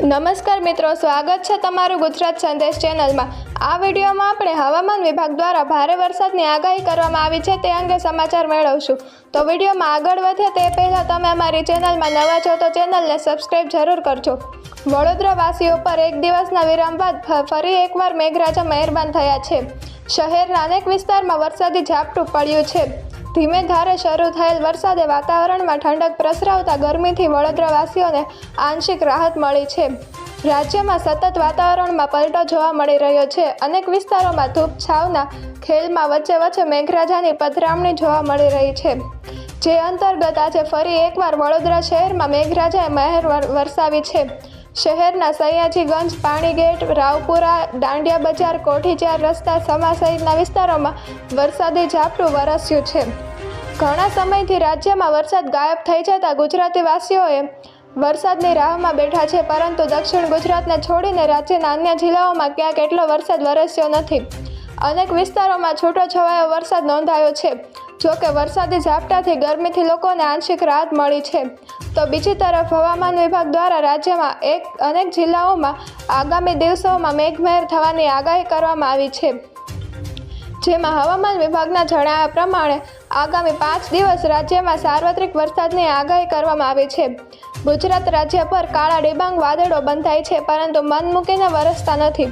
નમસ્કાર મિત્રો, સ્વાગત છે તમારું ગુજરાત સંદેશ ચેનલમાં. આ વિડીયોમાં આપણે હવામાન વિભાગ દ્વારા ભારે વરસાદની આગાહી કરવામાં આવી છે, તે અંગે સમાચાર મેળવશું. તો વિડીયોમાં આગળ વધે તે પહેલાં તમે અમારી ચેનલમાં નવા છો, તો ચેનલને સબસ્ક્રાઈબ જરૂર કરજો. વડોદરાવાસીઓ પર એક દિવસના વિરામ બાદ ફરી એકવાર મેઘરાજા મહેરબાન થયા છે. શહેરના અનેક વિસ્તારમાં વરસાદી ઝાપટું પડ્યું છે. ધીમે ધારે શરૂ થયેલ વરસાદે વાતાવરણમાં ઠંડક પ્રસરાવતા ગરમીથી વડોદરાવાસીઓને આંશિક રાહત મળી છે. રાજ્યમાં સતત વાતાવરણમાં પલટો જોવા મળી રહ્યો છે. અનેક વિસ્તારોમાં ધૂપ છાવના ખેલમાં વચ્ચે વચ્ચે મેઘરાજાની પધરામણી જોવા મળી રહી છે. જે અંતર્ગત આજે ફરી એકવાર વડોદરા શહેરમાં મેઘરાજાએ મહેર વર- વરસાવી છે. શહેરના સયાજીગંજ, પાણીગેટ, રાવપુરા, દાંડિયા બજાર કોઠીચાર રસ્તા સમા સહિતના વિસ્તારોમાં વરસાદી ઝાપટું વરસ્યું છે. ઘણા સમયથી રાજ્યમાં વરસાદ ગાયબ થઈ જતા ગુજરાતી વાસીઓએ વરસાદની રાહમાં બેઠા છે, પરંતુ દક્ષિણ ગુજરાતને છોડીને રાજ્યના અન્ય જિલ્લાઓમાં ક્યાંક એટલો વરસાદ વરસ્યો નથી. અનેક વિસ્તારોમાં છૂટોછવાયો વરસાદ નોંધાયો છે. જોકે વરસાદી ઝાપટાથી ગરમીથી લોકોને આંશિક રાહત મળી છે. તો બીજી તરફ હવામાન વિભાગ દ્વારા રાજ્યમાં એક અનેક જિલ્લાઓમાં આગામી દિવસોમાં મેઘમહેર થવાની આગાહી કરવામાં આવી છે. જેમાં હવામાન વિભાગના જણાવ્યા પ્રમાણે આગામી પાંચ દિવસ રાજ્યમાં સાર્વત્રિક વરસાદની આગાહી કરવામાં આવી છે. ગુજરાત રાજ્ય પર કાળા ડિબાંગ વાદળો બંધાય છે, પરંતુ મન મૂકીને વરસતા નથી.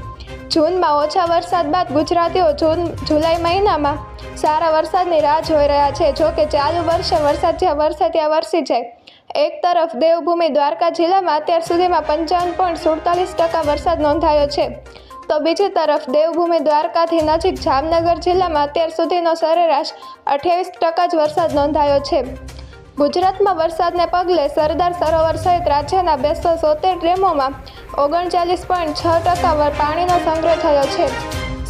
જૂનમાં ઓછા વરસાદ બાદ ગુજરાતીઓ જૂન, જુલાઈ મહિનામાં સારા વરસાદની રાહ જોઈ રહ્યા છે. જો કે ચાલુ વર્ષે વરસાદ જ્યાં વરસે ત્યાં વરસી જાય. એક તરફ દેવભૂમિ દ્વારકા જિલ્લામાં અત્યાર સુધીમાં પંચાવન પોઈન્ટ સુડતાલીસ ટકા વરસાદ નોંધાયો છે. તો બીજી તરફ દેવભૂમિ દ્વારકાથી નજીક જામનગર જિલ્લામાં અત્યાર સુધીનો સરેરાશ અઠ્યાવીસ ટકા જ વરસાદ નોંધાયો છે. ગુજરાતમાં વરસાદને પગલે સરદાર સરોવર સહિત રાજ્યના બેસો સોતેર ડેમોમાં ઓગણચાલીસ પોઈન્ટ છ ટકા પાણીનો સંગ્રહ થયો છે.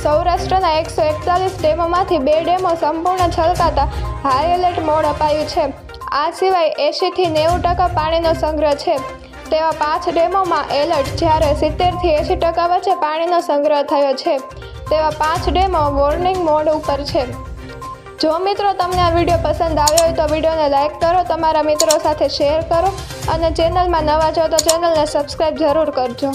સૌરાષ્ટ્રના એકસો એકતાલીસ ડેમોમાંથી બે ડેમો સંપૂર્ણ છલકાતા હાઈ એલર્ટ મોડ અપાયું છે. આ સિવાય એંશીથી નેવું ટકા પાણીનો સંગ્રહ છે. તેવા પાંચ ડેમોમાં એલર્ટ જ્યારે સિત્તેરથી એંશી ટકા વચ્ચે પાણીનો સંગ્રહ થયો છે. તેવા પાંચ ડેમો વોર્નિંગ મોડ ઉપર છે. જો મિત્રો તમને આ વીડિયો પસંદ આવ્યો હોય તો વિડીયોને લાઇક કરો, તમારા મિત્રો સાથે શેર કરો અને ચેનલમાં નવા છો તો ચેનલને સબસ્ક્રાઈબ જરૂર કરજો.